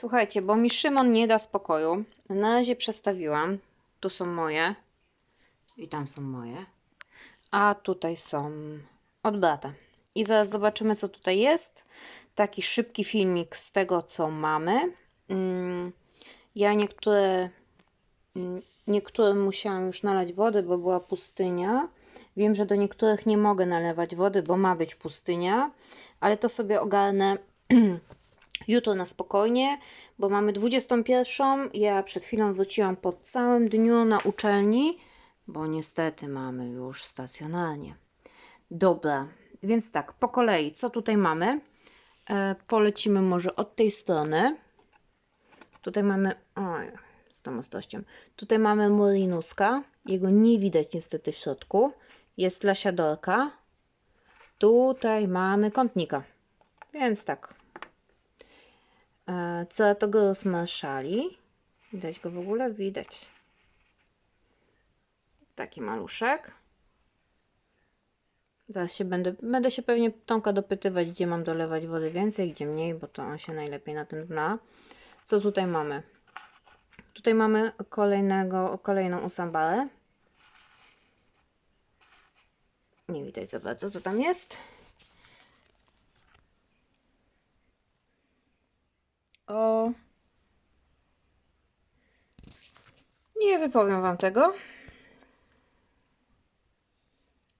Słuchajcie, bo mi Szymon nie da spokoju. Na razie przestawiłam. Tu są moje. I tam są moje. A tutaj są od brata. I zaraz zobaczymy, co tutaj jest. Taki szybki filmik z tego, co mamy. Mm, Ja niektóre, mm, niektórym musiałam już nalać wody, bo była pustynia. Wiem, że do niektórych nie mogę nalewać wody, bo ma być pustynia, ale to sobie ogarnę jutro na spokojnie, bo mamy 21. Ja przed chwilą wróciłam po całym dniu na uczelni, bo niestety mamy już stacjonarnie. Dobra, więc tak, po kolei, co tutaj mamy? E, polecimy może od tej strony. Tutaj mamy, oj, z tą ostrością. Tutaj mamy Morinuska. Jego nie widać niestety w środku. Jest lasiadorka. Tutaj mamy kątnika. Więc tak. E, co to go rozmarszali? Widać go w ogóle? Widać. Taki maluszek. Zaraz się będę, będę się pewnie Tomka dopytywać, gdzie mam dolewać wody więcej, gdzie mniej, bo to on się najlepiej na tym zna. Co tutaj mamy? Tutaj mamy kolejnego, kolejną usambalę. Nie widać za bardzo, co tam jest. O. Nie wypowiem wam tego.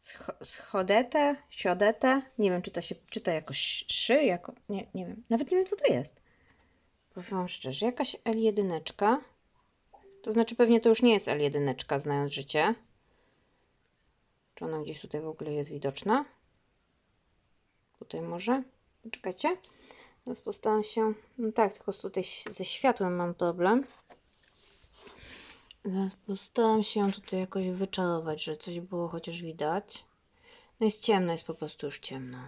Scho- Schodetę, siodetę. Nie wiem, czy to się czyta jakoś szy, jako. Nie, nie wiem. Nawet nie wiem, co to jest. Powiem wam szczerze, jakaś L1. To znaczy, pewnie to już nie jest L1, znając życie. Czy ona gdzieś tutaj w ogóle jest widoczna? Tutaj może? Poczekajcie. Teraz postaram się. No tak, tylko tutaj ze światłem mam problem. Zaraz postaram się tutaj jakoś wyczarować, że coś było chociaż widać. No jest ciemno, jest po prostu już ciemno.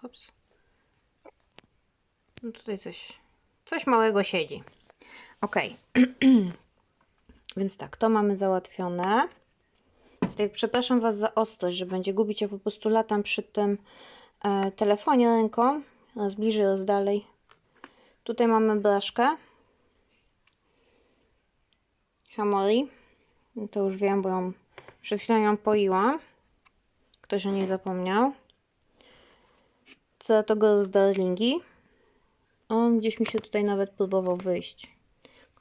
Hops. No tutaj coś, coś małego siedzi. Ok. Więc tak, to mamy załatwione. Tutaj przepraszam Was za ostrość, że będzie gubić. Ja po prostu latam przy tym e, telefonie ręką. Raz bliżej, raz dalej. Tutaj mamy blaszkę. Hamori. To już wiem, bo ją przed chwilą ją poiłam. Ktoś o niej zapomniał. Co to Gorus Darlingi. On gdzieś mi się tutaj nawet próbował wyjść.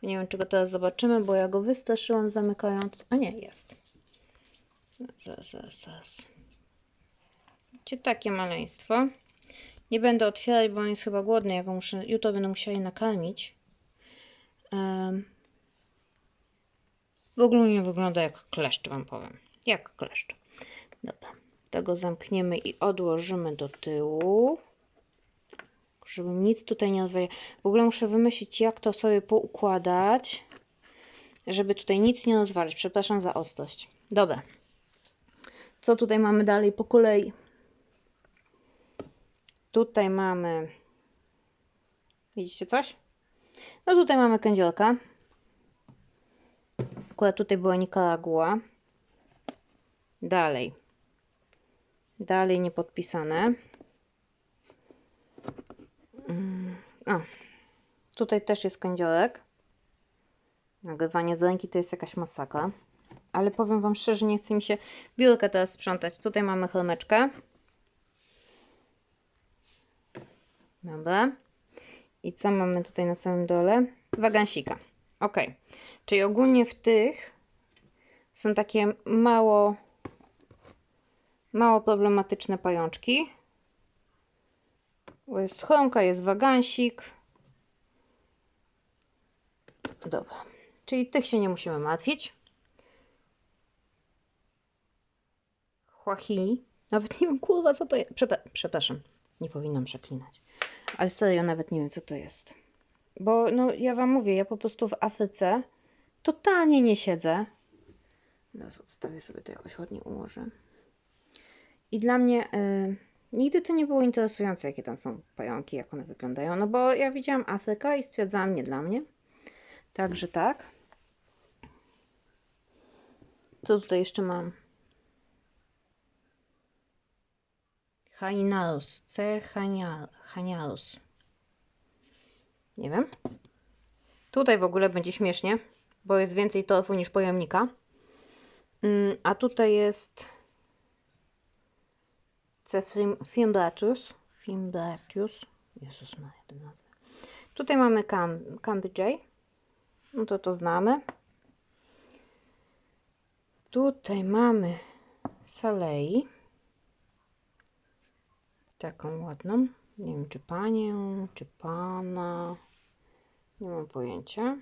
Nie wiem, czy go teraz zobaczymy, bo ja go wystraszyłam zamykając. A nie, jest. Zaraz, zaraz, zaraz. Gdzie takie maleństwo? Nie będę otwierać, bo on jest chyba głodny. Ja go muszę, jutro będę musiała je nakarmić. Em, w ogóle nie wygląda jak kleszcz, wam powiem. Jak kleszcz. Dobra. Tego zamkniemy i odłożymy do tyłu. Żebym nic tutaj nie rozwaliła. W ogóle muszę wymyślić, jak to sobie poukładać, żeby tutaj nic nie rozwalić. Przepraszam za ostrość. Dobra. Co tutaj mamy dalej po kolei? Tutaj mamy. Widzicie coś? No tutaj mamy kędziorka. Akurat tutaj była Nicaragua. Dalej. Dalej niepodpisane. Mm, O. Tutaj też jest kędziorek. Nagrywanie z ręki to jest jakaś masakra. Ale powiem Wam szczerze, nie chce mi się biurka teraz sprzątać. Tutaj mamy chromeczkę. Dobra. I co mamy tutaj na samym dole? Wagansika. Ok. Czyli ogólnie w tych są takie mało mało problematyczne pajączki. Bo jest chromka, jest wagansik. Dobra. Czyli tych się nie musimy martwić. Chłachili. Nawet nie wiem, kurwa, co to jest. Przepra- przepraszam. Nie powinnam przeklinać. Ale serio, nawet nie wiem, co to jest. Bo, no, ja wam mówię, ja po prostu w Afryce totalnie nie siedzę. Teraz odstawię sobie to jakoś ładnie ułożę. I dla mnie y, nigdy to nie było interesujące, jakie tam są pająki, jak one wyglądają. No bo ja widziałam Afrykę i stwierdzałam, nie dla mnie. Także tak. Co tutaj jeszcze mam? Hainarus. C. haniarus. Nie wiem. Tutaj w ogóle będzie śmiesznie, bo jest więcej torfu niż pojemnika. Mm, A tutaj jest Fimbratus. Fimbratus. Jezus Maria, tę nazwę. Tutaj mamy Cam, Cambridge. No to to znamy. Tutaj mamy Salei. Taką ładną. Nie wiem, czy panię, czy pana. Nie mam pojęcia.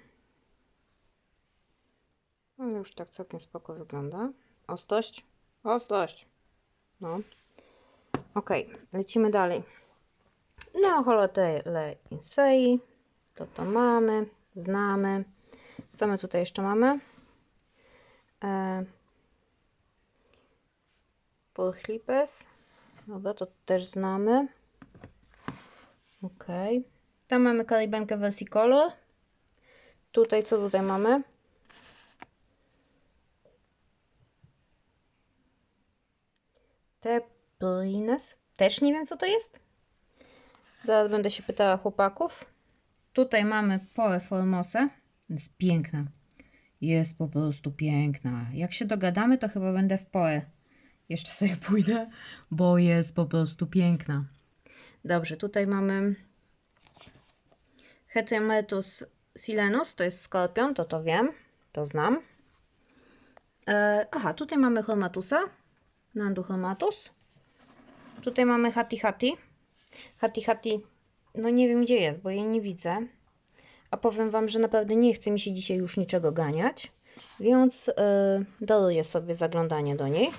Już tak całkiem spoko wygląda. Ostrość. Ostrość. No. Ok, lecimy dalej. Neoholotele Insei. To to mamy. Znamy. Co my tutaj jeszcze mamy? E, Polchlipes. Dobra, to też znamy. Ok. Tam mamy wersji kolor. Tutaj, co tutaj mamy? Teplines. Też nie wiem, co to jest. Zaraz będę się pytała chłopaków. Tutaj mamy Poe Formosę. Jest piękna. Jest po prostu piękna. Jak się dogadamy, to chyba będę w Poe. Jeszcze sobie pójdę, bo jest po prostu piękna. Dobrze, tutaj mamy Heterometus silenus, to jest skorpion, to to wiem, to znam. E, aha, tutaj mamy Chomatusa, Nandu Chomatus. Tutaj mamy Hati Hati. Hati Hati, no nie wiem gdzie jest, bo jej nie widzę. A powiem Wam, że naprawdę nie chce mi się dzisiaj już niczego ganiać, więc e, daruję sobie zaglądanie do niej.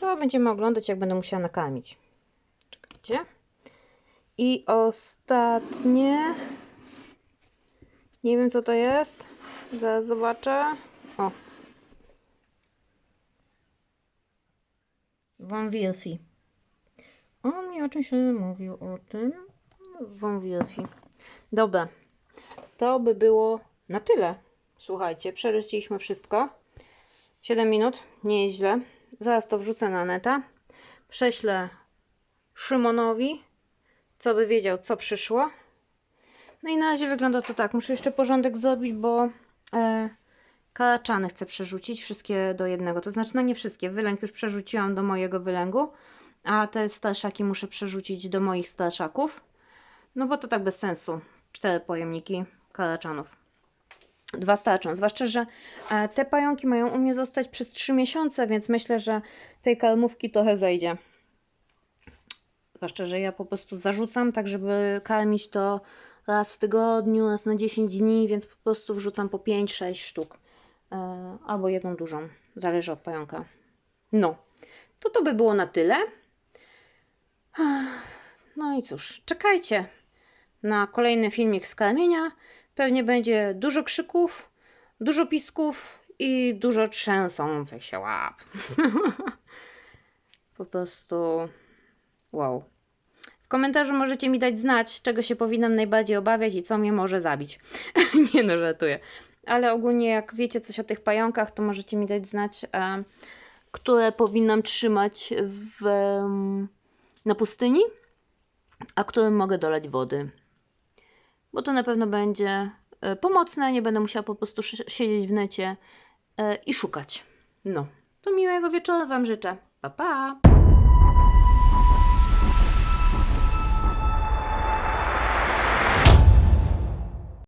To będziemy oglądać, jak będę musiała nakarmić. Czekajcie. I ostatnie. Nie wiem, co to jest. Zaraz zobaczę. O. Von Wilfi. On mi o czymś mówił o tym. Von Wilfi. Dobra. To by było na tyle. Słuchajcie, przeryciliśmy wszystko. 7 minut. Nie jest źle. Zaraz to wrzucę na neta. Prześlę Szymonowi, co by wiedział, co przyszło. No i na razie wygląda to tak. Muszę jeszcze porządek zrobić, bo e, karaczany chcę przerzucić. Wszystkie do jednego. To znaczy, no nie wszystkie. Wylęk już przerzuciłam do mojego wylęgu. A te starszaki muszę przerzucić do moich starszaków. No bo to tak bez sensu. Cztery pojemniki karaczanów. Dwa starczą. Zwłaszcza, że e, te pająki mają u mnie zostać przez 3 miesiące, więc myślę, że tej karmówki trochę zejdzie. Zwłaszcza, że ja po prostu zarzucam, tak żeby karmić to raz w tygodniu, raz na 10 dni, więc po prostu wrzucam po 5-6 sztuk. E, albo jedną dużą. Zależy od pająka. No, to to by było na tyle. No i cóż, czekajcie na kolejny filmik z karmienia. Pewnie będzie dużo krzyków, dużo pisków i dużo trzęsących się łap. po prostu wow. W komentarzu możecie mi dać znać, czego się powinnam najbardziej obawiać i co mnie może zabić. Nie no, żartuję. Ale ogólnie jak wiecie coś o tych pająkach, to możecie mi dać znać, e, które powinnam trzymać w, em, na pustyni, a którym mogę dolać wody bo to na pewno będzie e, pomocne. Nie będę musiała po prostu siedzieć w necie e, i szukać. No, to miłego wieczoru Wam życzę. Pa, pa!